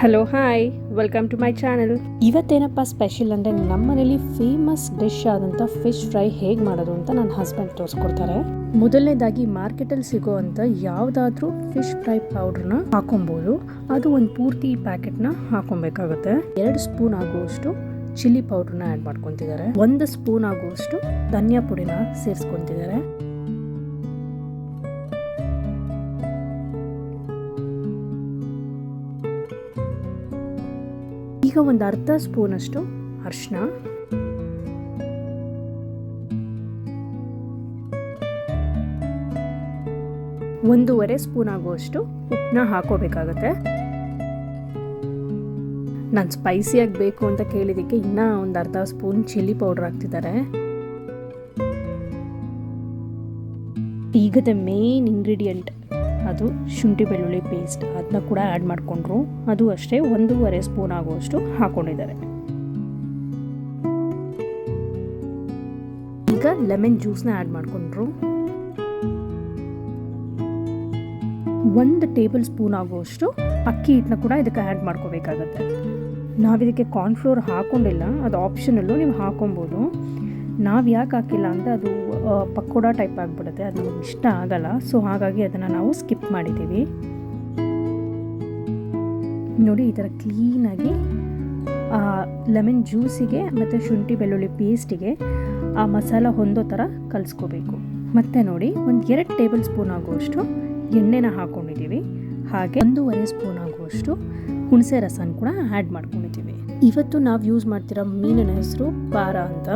Hello hi welcome to my channel ಇವತ್ತೇನಪ್ಪ special ಅಂದರೆ ನಮ್ಮನೇಲಿ famous dish ಆದಂಥ ಫಿಶ್ ಫ್ರೈ ಹೇಗೆ ಮಾಡೋದು ಅಂತ ನನ್ನ ಹಸ್ಬೆಂಡ್ ತೋರಿಸ್ಕೊಡ್ತಾರೆ. ಮೊದಲನೇದಾಗಿ ಮಾರ್ಕೆಟಲ್ಲಿ ಸಿಗೋ ಅಂತ ಯಾವುದಾದ್ರೂ ಫಿಶ್ ಫ್ರೈ ಪೌಡ್ರನ್ನ ಹಾಕೊಬೋದು. ಅದು ಒಂದು ಪೂರ್ತಿ ಪ್ಯಾಕೆಟ್ನ ಹಾಕೊಬೇಕಾಗುತ್ತೆ. ಎರಡು ಸ್ಪೂನ್ ಆಗುವಷ್ಟು ಚಿಲ್ಲಿ ಪೌಡ್ರನ್ನ ಆ್ಯಡ್ ಮಾಡ್ಕೊತಿದ್ದಾರೆ. ಒಂದು ಸ್ಪೂನ್ ಆಗುವಷ್ಟು ಧನಿಯಾ ಪುಡಿನ ಸೇರಿಸ್ಕೊತಿದ್ದಾರೆ. ಈಗ ಒಂದು ಅರ್ಧ ಸ್ಪೂನ್ ಅಷ್ಟು ಅರಿಶಿನ ಒಂದೂವರೆ ಸ್ಪೂನ್ ಆಗುವಷ್ಟು ಉಪ್ಪನ್ನ ಹಾಕೋಬೇಕಾಗತ್ತೆ. ನಾನು ಸ್ಪೈಸಿಯಾಗಿ ಬೇಕು ಅಂತ ಕೇಳಿದ್ದಕ್ಕೆ ಇನ್ನೂ ಒಂದು ಅರ್ಧ ಸ್ಪೂನ್ ಚಿಲ್ಲಿ ಪೌಡರ್ ಹಾಕ್ತಿದ್ದಾರೆ. ಈಗದ ಮೇನ್ ಇಂಗ್ರೀಡಿಯೆಂಟ್ ಅದು ಶುಂಠಿ ಬೆಳ್ಳುಳ್ಳಿ ಪೇಸ್ಟ್ ಅದನ್ನ ಕೂಡ ಆ್ಯಡ್ ಮಾಡಿಕೊಂಡ್ರು. ಅದು ಅಷ್ಟೇ ಒಂದೂವರೆ ಸ್ಪೂನ್ ಆಗುವಷ್ಟು ಹಾಕ್ಕೊಂಡಿದ್ದಾರೆ ಈಗ ಲೆಮನ್ ಜ್ಯೂಸ್ನ ಆ್ಯಡ್ ಮಾಡಿಕೊಂಡ್ರು. ಒಂದು ಟೇಬಲ್ ಸ್ಪೂನ್ ಆಗುವಷ್ಟು ಅಕ್ಕಿ ಹಿಟ್ಟನ್ನ ಕೂಡ ಇದಕ್ಕೆ ಆ್ಯಡ್ ಮಾಡ್ಕೋಬೇಕಾಗತ್ತೆ. ನಾವಿದಕ್ಕೆ ಕಾರ್ನ್ಫ್ಲೋರ್ ಹಾಕೊಂಡಿಲ್ಲ, ಅದು ಆಪ್ಷನಲ್ಲು ನೀವು ಹಾಕೊಬೋದು. ನಾವು ಯಾಕೆ ಹಾಕಿಲ್ಲ ಅಂದರೆ ಅದು ಪಕೋಡ ಟೈಪ್ ಆಗಿಬಿಡುತ್ತೆ. ಅದು ನಮ್ಗೆ ಇಷ್ಟ ಆಗಲ್ಲ. ಸೊ ಹಾಗಾಗಿ ಅದನ್ನು ನಾವು ಸ್ಕಿಪ್ ಮಾಡಿದ್ದೀವಿ ನೋಡಿ, ಈ ಥರ ಕ್ಲೀನಾಗಿ ಲೆಮನ್ ಜ್ಯೂಸಿಗೆ ಮತ್ತು ಶುಂಠಿ ಬೆಳ್ಳುಳ್ಳಿ ಪೇಸ್ಟಿಗೆ ಆ ಮಸಾಲ ಹೊಂದೋ ಥರ ಕಲಿಸ್ಕೋಬೇಕು. ಮತ್ತು ನೋಡಿ, ಒಂದು ಎರಡು ಟೇಬಲ್ ಸ್ಪೂನ್ ಆಗುವಷ್ಟು ಎಣ್ಣೆನ ಹಾಕ್ಕೊಂಡಿದ್ದೀವಿ ಹಾಗೆ ಒಂದೂವರೆ ಸ್ಪೂನ್ ಆಗುವಷ್ಟು ಹುಣಸೆ ರಸನ ಕೂಡ ಆ್ಯಡ್ ಮಾಡ್ಕೊಂಡಿದ್ದೀವಿ ಇವತ್ತು ನಾವು ಯೂಸ್ ಮಾಡ್ತಿರೋ ಮೀನಿನ ಹೆಸರು ಪಾರ ಅಂತ.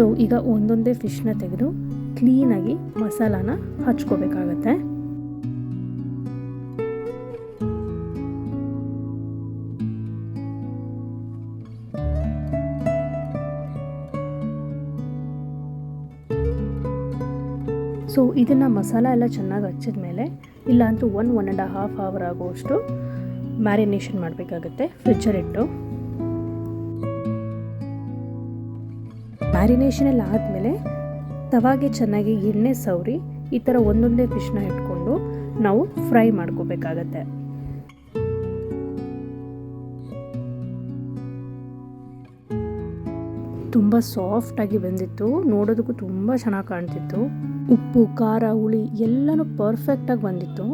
ಸೊ ಈಗ ಒಂದೊಂದೇ ಫಿಶ್ನ ತೆಗೆದು ಕ್ಲೀನಾಗಿ ಮಸಾಲಾನ ಹಚ್ಕೋಬೇಕಾಗತ್ತೆ. ಸೊ ಇದನ್ನು ಮಸಾಲ ಎಲ್ಲ ಚೆನ್ನಾಗಿ ಹಚ್ಚಿದ ಮೇಲೆ ಇಲ್ಲ ಅಂತೂ one one and half hour ಆಗುವಷ್ಟು ಮ್ಯಾರಿನೇಷನ್ ಮಾಡಬೇಕಾಗುತ್ತೆ ಫ್ರಿಜ್ಜಲ್ಲಿಟ್ಟು ಮ್ಯಾರಿನೇಷನ್ ಎಲ್ಲ ಆದಮೇಲೆ ತವಾಗೆ ಚೆನ್ನಾಗಿ ಎಣ್ಣೆ ಸವರಿ, ಈ ಥರ ಒಂದೊಂದೇ ಫಿಶ್ನ ಇಟ್ಕೊಂಡು ನಾವು ಫ್ರೈ ಮಾಡ್ಕೋಬೇಕಾಗತ್ತೆ. ತುಂಬ ಸಾಫ್ಟಾಗಿ ಬಂದಿತ್ತು, ನೋಡೋದಕ್ಕೂ ತುಂಬ ಚೆನ್ನಾಗಿ ಕಾಣ್ತಿತ್ತು. ಉಪ್ಪು, ಖಾರ, ಹುಳಿ ಎಲ್ಲನೂ ಪರ್ಫೆಕ್ಟಾಗಿ ಬಂದಿತ್ತು.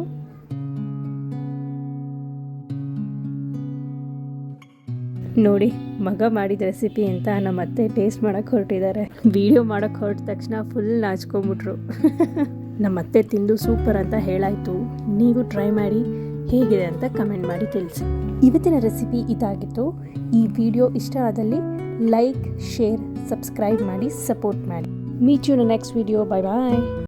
ನೋಡಿ, ಮಗ ಮಾಡಿದ ರೆಸಿಪಿ ಅಂತ ನಮ್ಮ ಅತ್ತೆ ಟೇಸ್ಟ್ ಮಾಡೋಕ್ಕೆ ಹೊರಟಿದ್ದಾರೆ. ವಿಡಿಯೋ ಮಾಡೋಕ್ಕೆ ಹೊರಟ ತಕ್ಷಣ ಫುಲ್ ನಾಚ್ಕೊಂಬಿಟ್ರು ನಮ್ಮ ಅತ್ತೆ ತಿಂದು ಸೂಪರ್ ಅಂತ ಹೇಳಾಯಿತು. ನೀವು ಟ್ರೈ ಮಾಡಿ, ಹೇಗಿದೆ ಅಂತ ಕಮೆಂಟ್ ಮಾಡಿ ತಿಳಿಸಿ. ಇವತ್ತಿನ ರೆಸಿಪಿ ಇದಾಗಿತ್ತು. ಈ ವಿಡಿಯೋ ಇಷ್ಟ ಆದಲ್ಲಿ ಲೈಕ್ ಶೇರ್ ಸಬ್ಸ್ಕ್ರೈಬ್ ಮಾಡಿ ಸಪೋರ್ಟ್ ಮಾಡಿ. Meet you next video bye bye